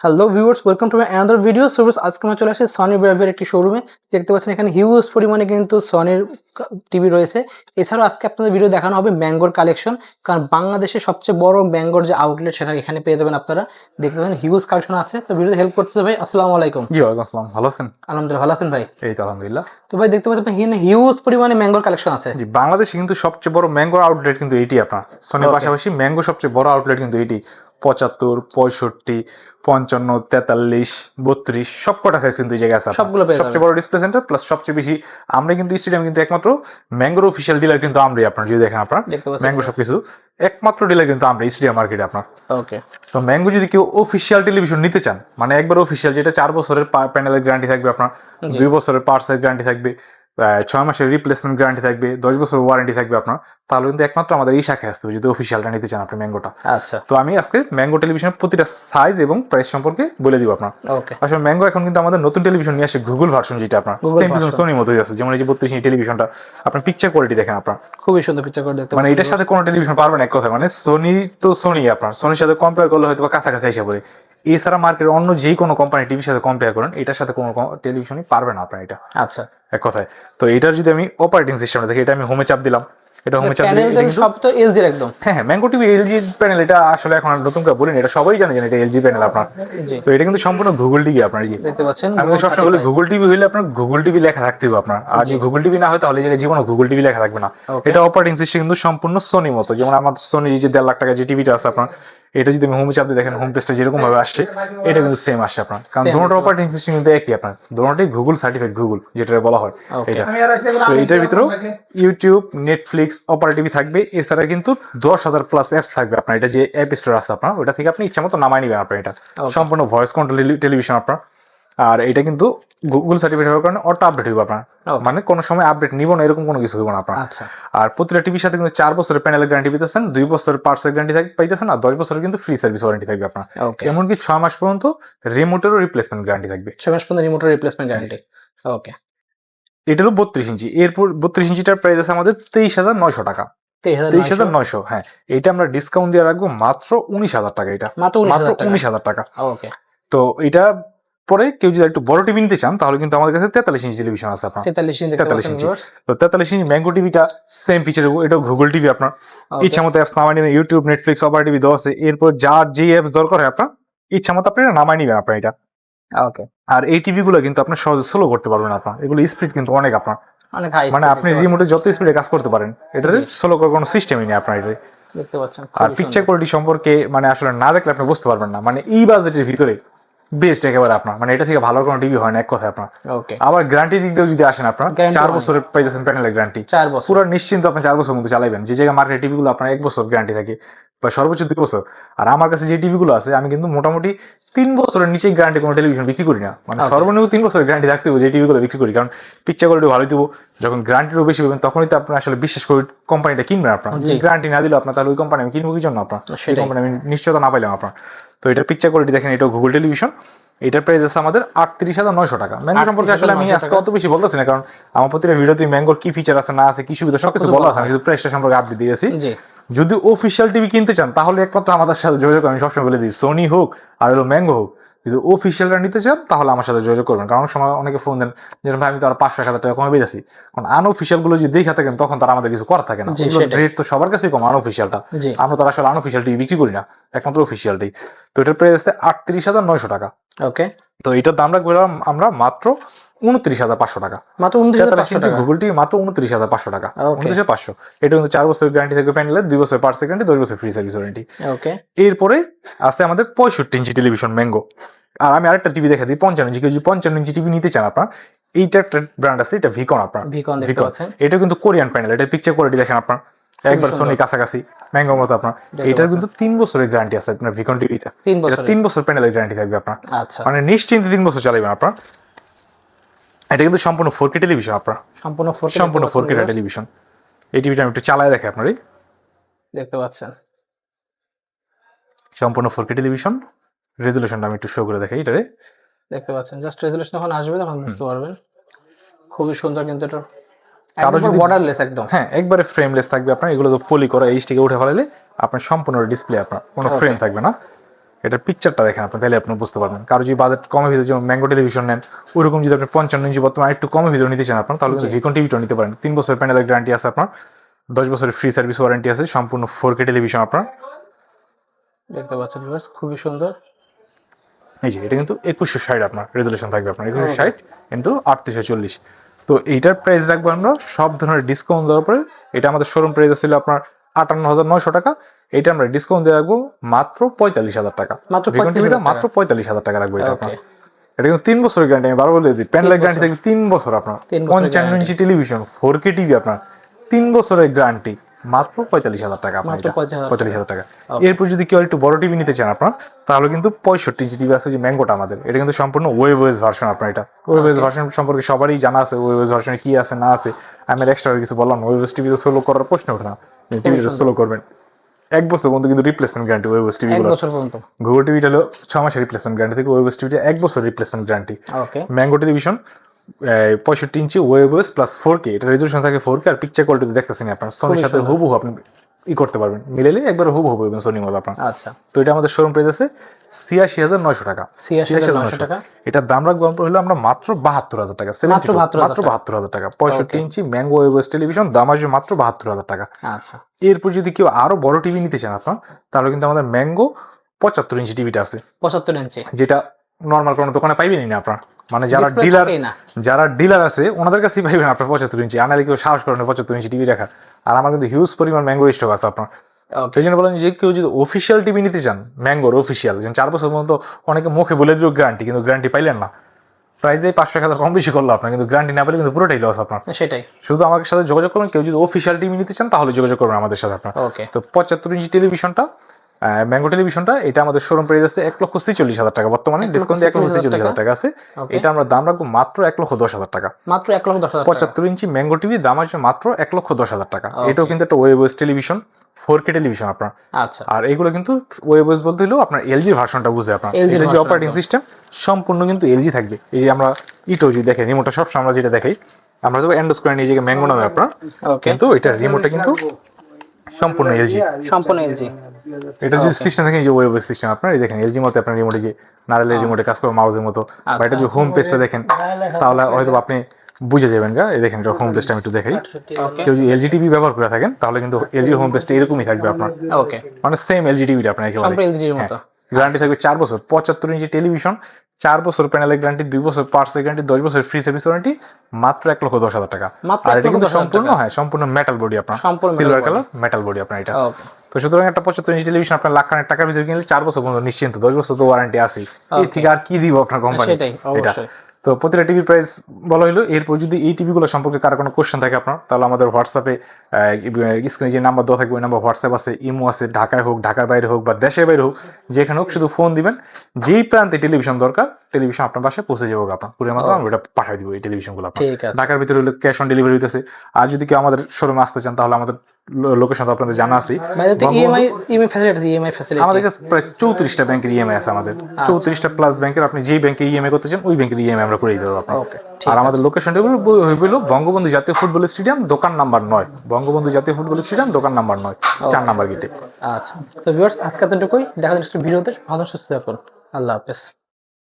Hello viewers welcome to my another video source আজকে আমরা চলে আসি সনি ব্র্যাভের একটি শোরুমে দেখতে পাচ্ছেন এখানে হিউজ পরিমাণে কিন্তু সনির টিভি রয়েছে। এছাড়াও আজকে আপনাদের ভিডিও দেখানো হবে ম্যাঙ্গোর কালেকশন কারণ বাংলাদেশের সবচেয়ে বড় ম্যাঙ্গোর যে আউটলেট সেটা এখানে পেয়ে যাবেন আপনারা। দেখতে পাচ্ছেন হিউজ কালেকশন আছে। তো ভিডিওতে হেল্প করতেছে ভাই আসসালামু আলাইকুম। জি ওয়ালাইকুম আসসালাম। ভালো আছেন? আলহামদুলিল্লাহ ভালো আছেন ভাই। এই তো আলহামদুলিল্লাহ। তো ভাই দেখতে পাচ্ছেন এখানে হিউজ পরিমাণে ম্যাঙ্গোর কালেকশন আছে। জি বাংলাদেশে কিন্তু সবচেয়ে বড় ম্যাঙ্গো আউটলেট কিন্তু এটি আপনার। সনির. পাশাপাশি ম্যাঙ্গো সবচেয়ে বড় আউটলেট কিন্তু এটি পঁচাত্তর পঁয়ষট্টি পঞ্চান্ন তেতাল্লিশ বত্রিশ সব কটা সাইজ কিন্তু এই জায়গায় আছে সবগুলো সবচেয়ে বড় ডিসপ্লে সেন্টার প্লাস সবচেয়ে বেশি আমরা কিন্তু স্টেডিয়াম কিন্তু একমাত্র ম্যাঙ্গোর অফিসিয়াল ডিলার কিন্তু আমরাই আপনার যদি দেখেন আপনার। ম্যাঙ্গো সবকিছু। একমাত্র ডিলার কিন্তু আমরা স্টেডিয়াম মার্কেটে আপনার। ওকে তো ম্যাঙ্গো যদি কেউ অফিসিয়াল টেলিভিশন নিতে চান মানে একবার অফিসিয়াল যেটা চার বছরের প্যানেলের গ্যারান্টি থাকবে আপনার দুই বছরের পার্টসের গ্যারান্টি থাকবে ছয় মাসের রিপ্লেসমেন্ট গ্যারান্টি থাকবে দশ বছর ওয়ারেন্টি থাকবে আপনার। তাহলে কিন্তু একমাত্র আমাদের এই শাখায় আসতে হবে যদি অফিসিয়ালটা নিতে চান আপনি ম্যাঙ্গোটা আচ্ছা। তো আমি আজকে ম্যাঙ্গো টেলিভিশনের প্রতিটা সাইজ এবং প্রাইস সম্পর্কে বলে দিব আপনার। ওকে আসলে ম্যাঙ্গো এখন কিন্তু আমাদের নতুন টেলিভিশন নিয়ে আসে গুগল ভার্সন যেটা আপনার। সোনির মতোই আছে যেমন এই যে বত্রিশ ইঞ্চি টেলিভিশনটা আপনার পিকচার কোয়ালিটি দেখেন আপনার। খুবই সুন্দর পিকচার কোয়ালিটি দেখতে মানে এটার সাথে কোনো টেলিভিশন পারবেন এক কথা মানে সোনি তো সোনি আপনার। সোনির সাথে কম্পেয়ার করলে হয়তো কাছাকাছি এসে পড়ে। এছাড়া মার্কেটের অন্য যেই কোনো কোম্পানি টিভির সাথে কম্পেয়ার করেন এটার সাথে কোনো টেলিভিশনই পারবে না আপনার এটা। আচ্ছা। এক কথায়। তো এটার যদি আমি অপারেটিং সিস্টেমটা দেখি এটা আমি হোমে চাপ দিলাম। এটা হোমে চাপ দিলে সব তো এলজির একদম। হ্যাঁ হ্যাঁ ম্যাঙ্গো টিভি এলজি প্যানেল এটা আসলে এখন নতুন করে বলিনি এটা সবাই জানে যে এটা এলজি প্যানেল আপনার। তো এটা কিন্তু সম্পূর্ণ গুগল টিভি আপনার জি দেখতে পাচ্ছেন আমি সবসময় বলি গুগল টিভি হলে আপনার গুগল টিভি লেখা থাকতে হবে আপনার। আর যদি গুগল টিভি না হয় তাহলে জায়গায় জীবনে গুগল টিভি লেখা থাকবে না। এটা অপারেটিং সিস্টেম কিন্তু সম্পূর্ণ সোনি মতো। যেমন আমার সোনি যে দেড় লাখ টাকা যে টিভিটা আছে আপনার এটা যদি আমি হোম চাপ দেখেন হোম পেজটা যেরকম ভাবে আসছে এটা কিন্তু সেম আসছে আপনার। কারণ দুটো অপারেটিং সিস্টেম কিন্তু একই আপনার। দুটোটাই গুগল সার্টিফাইড গুগল যেটা বলা হয় এটা তো এটার ভিতরেও ইউটিউব নেটফ্লিক্স অপারেটিভ টিভি থাকবে। এছাড়া কিন্তু দশ হাজার প্লাস অ্যাপস থাকবে আপনার। এটা যে অ্যাপ স্টোর আছে আপনার ওটা থেকে আপনি ইচ্ছা মতো নামাই নেবেন আপনার এটা। সম্পূর্ণ ভয়েস কন্ট্রোল টেলিভিশন আপনার। আর এটা কিন্তু গুগল সার্টিফিকেট হওয়ার কারণে অটো আপডেট হবে আপনার। মানে কোনো সময় আপডেট নিব না এরকম কোনো কিছু হবে না আপনার। আচ্ছা। আর প্রতিটা টিভির সাথে কিন্তু চার বছরের প্যানেলের গ্যারান্টি পেতেছেন দুই বছরের পার্টসের গ্যারান্টি পাইতেছেন আর দশ বছরের কিন্তু ফ্রি সার্ভিস ওয়ারেন্টি থাকবে আপনার। এমনকি ছয় মাস পর্যন্ত রিমোটেরও রিপ্লেসমেন্ট গ্যারান্টি থাকবে। ছয় মাস পর্যন্ত রিমোটের রিপ্লেসমেন্ট গ্যারান্টি ওকে এটা হলো বত্রিশ ইঞ্চি। এরপর বত্রিশ ইঞ্চিটার প্রাইস আছে আমাদের তেইশ হাজার নয়শো টাকা। তেইশ হাজার নয়শো। হ্যাঁ। এটা আমরা ডিসকাউন্ট দিয়ে রাখব মাত্র উনিশ হাজার টাকা এটা। মাত্র উনিশ হাজার টাকা। উনিশ হাজার টাকা। ওকে তো এটা পরে কেউ যদি একটু বড় টিভি নিতে চান তাহলে কিন্তু আমাদের কাছে তেতাল্লিশ ইঞ্চি টেলিভিশন আছে আপনার। তেতাল্লিশ ইঞ্চি দেখতে 43 পাচ্ছেন ইঞ্চি। তো তেতাল্লিশ ইঞ্চি ম্যাঙ্গো টিভিটা সেম ফিচার এটা গুগল টিভি আপনার. ইচ্ছা মতো অ্যাপস নামাই নেবেন ইউটিউব নেটফ্লিক্স অপার টিভি দেওয়া আছে এরপর যার যে অ্যাপস দরকার হয় আপনার ইচ্ছা মতো আপনি নামাই নেবেন আপনার এটা। ওকে আর এই টিভি গুলো কিন্তু আপনার সহজে স্লো করতে পারবেন আপনার। এগুলো স্পিড কিন্তু অনেক আপনার। অনেক হাই মানে আপনি রিমোটে যত স্পিডে কাজ করতে পারেন এটা স্লো করার কোনো সিস্টেমই নেই আপনার এটা দেখতে পাচ্ছেন। আর পিকচার কোয়ালিটি সম্পর্কে মানে আসলে না দেখলে আপনি বুঝতে পারবেন না। মানে এই বাজেটের ভিতরে বেস্ট একেবারে আপনার। মানে এটা থেকে ভালো কোনো টিভি হয় না এক কথায় আপনার। ওকে আবার গ্যারান্টি দিক দিয়েও যদি আসেন আপনার চার। বছরের পাইতেছেন প্যানেলের গ্যারান্টি চার বছর। পুরো নিশ্চিন্ত আপনি চার বছর মধ্যে চালাবেন যে জায়গায় মার্কেট টিভিগুলো আপনার এক বছর গ্যারান্টি থাকে বা সর্বোচ্চ দুই বছর। আর আমার কাছে যে টিভিগুলো আছে আমি কিন্তু মোটামুটি তিন বছরের নিচে গ্যারান্টি কোনো টেলিভিশন বিক্রি করি না। মানে সর্বনিম্ন তিন বছরের গ্যারান্টি থাকতে হবে যে টিভিগুলো বিক্রি করি। কারণ পিকচার কোয়ালিটি ভালো দিব যখন গ্যারান্টিরও বেশি পাবেন তখনই তো আপনার আসলে বিশ্বাস করে কোম্পানিটা কিনবেন আপনার। গ্যারান্টি না দিলে আপনার তাহলে ওই কোম্পানি আমি কিনবো কি জন্য আপনার? সেই কোম্পানি আমি নিশ্চয়তা না পাইলাম আপনার। তো এটার পিকচার কোয়ালিটি দেখেন এটা গুগল টেলিভিশন এটার প্রাইস আছে আমাদের আটত্রিশ হাজার নয়শো টাকা। ম্যাঙ্গো সম্পর্কে আসলে আমি আজকে অত বেশি বলতেছি না কারণ আমার প্রতিটা ভিডিওতে ম্যাঙ্গোর কি ফিচার আছে না আছে কি সুবিধা সবকিছু সবকিছু বলা আছে আমি শুধু প্রাইসটা সম্পর্কে আপডেট দিয়েছি। যদি অফিসিয়াল টিভি কিনতে চান তাহলে একমাত্র আমাদের সাথে যোগাযোগ আমি সবসময় বলে দিই সোনি হোক আর হলো ম্যাঙ্গো হোক যদি অফিসিয়ালটা নিতে চান তাহলে আমার সাথে যোগাযোগ করবেন। কারণ অনেক সময় অনেকে ফোন দেন যেরকম ভাই আমি তো আর পাঁচশো এক হাজার টাকা কমে বেঁধেছি কারণ আনঅফিসিয়ালগুলো যদি দেখে থাকেন তখন তারা আমাদের কিছু করার থাকে না। রেট তো সবার কাছেই কম আনঅফিসিয়ালটা আমরা তো আসলে আনঅফিসিয়ালটি বিক্রি করি না একমাত্র অফিসিয়ালটাই তো এটার প্রাইস আছে আটত্রিশ হাজার নয়শো টাকা। ওকে তো এটার দাম রাখব আমরা মাত্র উনত্রিশ হাজার পাঁচশো টাকা। মাত্র উনত্রিশ হাজার পাঁচশো টাকা। গুগল টিভি মাত্র উনত্রিশ হাজার পাঁচশো টাকা। উনত্রিশ পাঁচশো। এটা কিন্তু চার বছরের গ্যারান্টি থাকবে প্যানেলের দুই বছর পার্স গ্যারান্টি দশ বছর ফ্রি সার্ভিস ওয়ারেন্টি ওকে। এরপরে আছে আমাদের পঁয়ষট্টি ইঞ্চি টেলিভিশন ম্যাঙ্গো আর আমি আরেকটা টিভি দেখা দিই পঞ্চান্ন ইঞ্চি। কেউ যদি পঞ্চান্ন ইঞ্চি টিভি নিতে চান আপনার এইটা একটা ব্র্যান্ড আছে এটা ভিকন আপনার। ভিকন এটা কিন্তু কোরিয়ান প্যানেল এটা পিকচার কোয়ালিটি দেখেন আপনার। একবার সোনি কাছাকাছি ম্যাঙ্গো মতো আপনার। এটার কিন্তু তিন বছরের গ্যারান্টি আছে আপনার ভিকন টিভিটা তিন বছর তিন বছর প্যানেলের গ্যারান্টি থাকবে আপনার। আচ্ছা। মানে নিশ্চিন্তে তিন বছর চালাবেন আপনার। এটা কিন্তু সম্পূর্ণ ফোর কে টেলিভিশন আপনার সম্পূর্ণ ফোর সম্পূর্ণ ফোর কে টেলিভিশন এই টিভিটা আমি একটু চালায় দেখে আপনারই। দেখতে পাচ্ছেন। সম্পূর্ণ ফোর কে টেলিভিশন রেজলিউশনটা আমি একটু শো করে দেখাই এটারে। দেখতে পাচ্ছেন জাস্ট রেজলিউশন যখন আসবে তখন বুঝতে পারবেন। খুবই সুন্দর কিন্তু এটা। কারও একদম বর্ডারলেস একদম। হ্যাঁ একবারে ফ্রেমলেস থাকবে আপনার এগুলো তো পলি করা এইচ থেকে উঠে ফেলালে আপনার সম্পূর্ণ ডিসপ্লে আপনার কোনো ফ্রেম থাকবে না। এটা পিকচারটা দেখেন আপনি তাহলে আপনি বুঝতে পারবেন। কারও যদি বাজেট কমে ভিতরে যেমন ম্যাঙ্গো টেলিভিশন নেন ওরকম যদি আপনি পঞ্চান্ন ইঞ্চি বর্তমানে একটু কমে ভিতরে নিতে চান আপনার তাহলে কিন্তু ভিকন টিভিটা নিতে পারেন। তিন বছর প্যানেলের গ্যারান্টি আছে আপনার। দশ বছরের ফ্রি সার্ভিস ওয়ারেন্টি আছে সম্পূর্ণ ফোর কে টেলিভিশন আপনার। দেখতে পাচ্ছেন ভিউয়ার্স খুবই সুন্দর। এই যে এটা কিন্তু একুশশো ষাট আপনার রেজলিউশন থাকবে আপনার একুশশো ষাট কিন্তু আটত্রিশশো চল্লিশ। তো এইটার প্রাইস রাখব আমরা সব ধরনের ডিসকাউন্ট দেওয়ার পরে এটা আমাদের শোরুম প্রাইস ছিল আপনার আটান্ন হাজার নয়শো টাকা। এটা আমরা ডিসকাউন্ট দিয়ে রাখব মাত্র পঁয়তাল্লিশ হাজার টাকা। মাত্র টিভিটা মাত্র পঁয়তাল্লিশ হাজার টাকা রাখব এটা আপনার। এটা কিন্তু তিন বছরের গ্যারান্টি আমি বারো বলে দিই প্যানেলের গ্যারান্টি থাকবে তিন বছর আপনার। পঞ্চান্ন inch television four K TV আপনার। তিন বছরের গ্যারান্টি মাত্র পঁয়তাল্লিশ হাজার টাকা মাত্র পঁয়তাল্লিশ হাজার টাকা। এরপর যদি কেউ একটু বড় টিভি নিতে চান আপনার তাহলে কিন্তু পঁয়ষট্টি ইঞ্চি টিভি আছে যে ম্যাঙ্গোটা আমাদের এটা কিন্তু সম্পূর্ণ ওয়েব ওয়েস ভার্সন আপনার এটা। ওয়েব ওয়েস ভার্সন সম্পর্কে সবারই জানা আছে ওয়েব ওয়েস ভার্সনে কি আছে না আছে। আমি এক্সট্রা কিছু বললাম ওয়েব ওয়েস টিভি তো সোলো করার প্রশ্ন ওঠে না। টিভিটা। সোলো করবেন। এক বছর পর্যন্ত কিন্তু replacement guarantee webOS TV এক বছর পর্যন্ত। গুগল টিভিটা হলো ছ মাসের রিপ্লেসমেন্ট গ্যারান্টি থেকে ওয়েব ওয়েস টিভিটা এক বছর replacement guarantee okay mango television পঁয়ষট্টি ইঞ্চি webOS plus four K এটা রেজলিউশন থাকে ফোর কে আর পিকচার কোয়ালিটি দেখতেছেন আপনার সোনির সাথে হুবহু আপনি ই করতে পারবেন। মিলেলে একবার মতো আপনার। আচ্ছা। তো এটা আমাদের শোরুম প্রাইস আছে ছিয়াশি হাজার নয়শো টাকা। 86,900 টাকা। এটার দাম রাখব হলো আমরা মাত্র বাহাত্তর হাজার টাকা মাত্র 72,000 বাহাত্তর হাজার টাকা। পঁয়ষট্টি. ইঞ্চি ম্যাঙ্গো ওয়েবস টেলিভিশন দাম আসবে মাত্র বাহাত্তর হাজার টাকা। আচ্ছা। এরপর যদি কেউ আরও বড় টিভি নিতে চান আপনার তাহলে কিন্তু আমাদের ম্যাঙ্গো পঁচাত্তর ইঞ্চি টিভিটা আছে। পঁচাত্তর ইঞ্চি। যেটা নর্মাল কোনো দোকানে পাইবেনই না আপনার। মানে যারা ডিলার যারা ডিলার আছে ওনাদের কাছেই পাইবেন আপনার পঁচাত্তর ইঞ্চি। আনালে কেউ সাহস করেন পঁচাত্তর ইঞ্চি টিভি রাখা আর আমার কিন্তু হিউজ পরিমাণ ম্যাঙ্গো স্টক আছে আপনার। সেই জন্য বলেন যে কেউ যদি অফিসিয়াল টিভি নিতে চান ম্যাঙ্গোর অফিসিয়াল যেমন চার বছর পর্যন্ত অনেকে মুখে বলে দিল গ্যারান্টি কিন্তু গ্যারান্টি পাইলেন না। প্রাইস দিয়ে পাঁচশো টাকা কম বেশি করল আপনার কিন্তু গ্যারান্টি না পেলে কিন্তু পুরোটাই লস আপনার। সেটাই। শুধু আমাদের সাথে যোগাযোগ করবেন কেউ যদি অফিসিয়াল টিভি নিতে চান তাহলে যোগাযোগ করবেন আমাদের সাথে আপনার। ওকে তো পঁচাত্তর ইঞ্চি টেলিভিশনটা ম্যাঙ্গো টেলিভিশনটা এটা আমাদের শোরুম প্রাইস আছে এক লক্ষ ছিচল্লিশ হাজার টাকা। বর্তমানে ডিসকাউন্ট এক লক্ষ 46,000 ছিচল্লিশ হাজার টাকা আছে। এটা আমরা দাম রাখব মাত্র এক লক্ষ দশ হাজার টাকা। মাত্র এক লক্ষ দশ। পঁচাত্তর ইঞ্চি ম্যাঙ্গো টিভি দাম আছে মাত্র এক লক্ষ দশ হাজার টাকা। এটাও কিন্তু একটা webOS television four K television আপনার। আচ্ছা। আর এগুলো কিন্তু ওয়েবস বলতে হলেও আপনার এলজির ভার্সনটা বুঝে আপনার। যে অপারেটিং সিস্টেম সম্পূর্ণ কিন্তু এলজি থাকবে। এই যে আমরা ইটো যদি দেখেন রিমোটটা সবসময় আমরা যেটা দেখাই আমরা তো এন্ডোস করে নিয়ে যে ম্যাঙ্গো নামে আপনার। কিন্তু এটা রিমোটটা কিন্তু সম্পূর্ণ এলজি সম্পূর্ণ এলজি এটা যে. সিস্টেম দেখেন যে ওয়েব সিস্টেম আপনার এই দেখেন এলজি মতো আপনার রিমোটে যে নারেলের রিমোটে কাজ করে মাউসের মতো। বা এটা যে হোম পেজটা দেখেন তাহলে হয়তো আপনি বুঝে যাবেন গা। এই দেখেন এটা হোম পেজটা আমি একটু দেখাই। ওকে কেউ যদি এলজি টিভি ব্যবহার করে থাকেন তাহলে কিন্তু এলজি হোম পেজটা এরকমই থাকবে আপনার। ওকে মানে সেম এলজি টিভিটা আপনার একেবারে। সম্পূর্ণ এলজির মতো। গ্যারান্টি থাকবে চার বছর পঁচাত্তর ইঞ্চি টেলিভিশন চার বছর প্যানেলের গ্যারান্টি দুই বছর পার্টসের গ্যারান্টি দশ বছর ফ্রি সার্ভিস ওয়ারেন্টি মাত্র এক লক্ষ দশ হাজার টাকা। আর এটা কিন্তু সম্পূর্ণ টাকা। হ্যাঁ সম্পূর্ণ মেটাল বডি আপনার। সিলভার কালার মেটাল বডি আপনার এটা। তো সুতরাং একটা পঁচাত্তর ইঞ্চি টেলিভিশন আপনার লাখ খানেক টাকার ভিতরে কিনলে চার বছর পর্যন্ত নিশ্চিন্ত দশ বছর তো ওয়ারেন্টি আছে এর থেকে আর কি দিব আপনার কোম্পানি সেটাই অবশ্যই। তো প্রতিটা টিভি প্রাইস বলা হলো এরপর যদি এই টিভিগুলো সম্পর্কে কারও কোনো কোশ্চেন থাকে আপনার তাহলে আমাদের হোয়াটসঅ্যাপে স্ক্রিনে যে নাম্বার দেওয়া থাকবে ওই নাম্বার হোয়াটসঅ্যাপ আছে ইমো আছে ঢাকায় হোক ঢাকার বাইরে হোক বা দেশের বাইরে হোক যেখানে হোক শুধু ফোন দিবেন। যেই প্রান্তে টেলিভিশন দরকার টেলিভিশন আপনার বাসায় পৌঁছে যাব আপনার। পুরো মাধ্যমে আমরা ওটা পাঠিয়ে দিব এই টেলিভিশনগুলো ঠিক আছে। ঢাকার ভিতরে হলে ক্যাশ অন ডেলিভারি হইতেছে। আর যদি কেউ আমাদের শোরুমে আসতে চান তাহলে আমাদের লোকেশন তো আপনাদের জানা আছে ফ্যাসিলিটি আমাদের কাছে প্রায় চৌত্রিশটা ব্যাংকের ইএমআই আছে আমাদের। চৌত্রিশটা প্লাস ব্যাংকের আপনি যেই ব্যাংকে ইএমআই করতে চান ওই ব্যাংকের ইএমআই আমরা করে দিতে পারব আপনাকে। আর আমাদের লোকেশনটা হইল বঙ্গবন্ধু জাতীয় ফুটবল স্টেডিয়াম দোকান নাম্বার নয়। বঙ্গবন্ধু জাতীয় ফুটবল স্টেডিয়াম দোকান নাম্বার নয়। চার নাম্বার গেটে আচ্ছা। তো ভিউয়ার্স আজকে এতটুকুই দেখা যাচ্ছে ভিডিওতে ভালো সুস্থ থাকুন আল্লাহ হাফেজ।